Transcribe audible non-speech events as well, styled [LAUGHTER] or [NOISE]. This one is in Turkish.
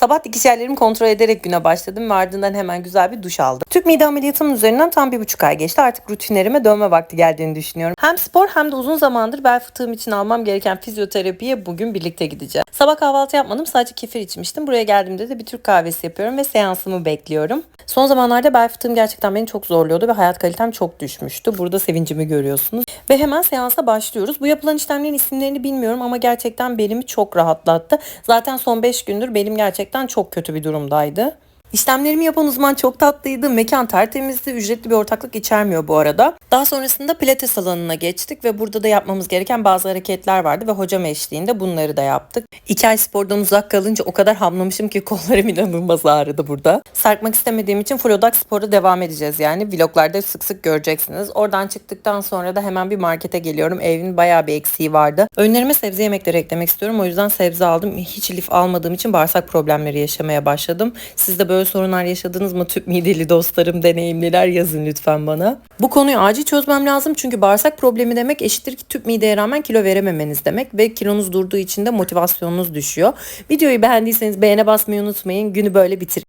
Sabah dikiş yerlerimi kontrol ederek güne başladım ve ardından hemen güzel bir duş aldım. Tüp mide ameliyatımın üzerinden tam bir buçuk ay geçti. Artık rutinlerime dönme vakti geldiğini düşünüyorum. Hem spor hem de uzun zamandır bel fıtığım için almam gereken fizyoterapiye bugün birlikte gideceğiz. Sabah kahvaltı yapmadım sadece kefir içmiştim. Buraya geldiğimde de bir Türk kahvesi yapıyorum ve seansımı bekliyorum. Son zamanlarda bel fıtığım gerçekten beni çok zorluyordu ve hayat kalitem çok düşmüştü. Burada sevincimi görüyorsunuz. Ve hemen seansa başlıyoruz. Bu yapılan işlemlerin isimlerini bilmiyorum ama gerçekten belimi çok rahatlattı. Zaten son 5 gündür belim gerçekten çok kötü bir durumdaydı. İşlemlerimi yapan uzman çok tatlıydı. Mekan tertemizdi. Ücretli bir ortaklık içermiyor bu arada. Daha sonrasında pilates alanına geçtik ve burada da yapmamız gereken bazı hareketler vardı ve hocam eşliğinde bunları da yaptık. İki ay spordan uzak kalınca o kadar hamlamışım ki kollarım [LAUGHS] inanılmaz ağrıdı burada. Sarkmak istemediğim için full odak spora devam edeceğiz yani. Vloglarda sık sık göreceksiniz. Oradan çıktıktan sonra da hemen bir markete geliyorum. Evin bayağı bir eksiği vardı. Önlerime sebze yemekleri eklemek istiyorum. O yüzden sebze aldım. Hiç lif almadığım için bağırsak problemleri yaşamaya başladım. Siz de böyle sorunlar yaşadınız mı? Tüp mideli dostlarım deneyimliler yazın lütfen bana. Bu konuyu acil çözmem lazım çünkü bağırsak problemi demek eşittir ki tüp mideye rağmen kilo verememeniz demek ve kilonuz durduğu için de motivasyonunuz düşüyor. Videoyu beğendiyseniz beğene basmayı unutmayın. Günü böyle bitir.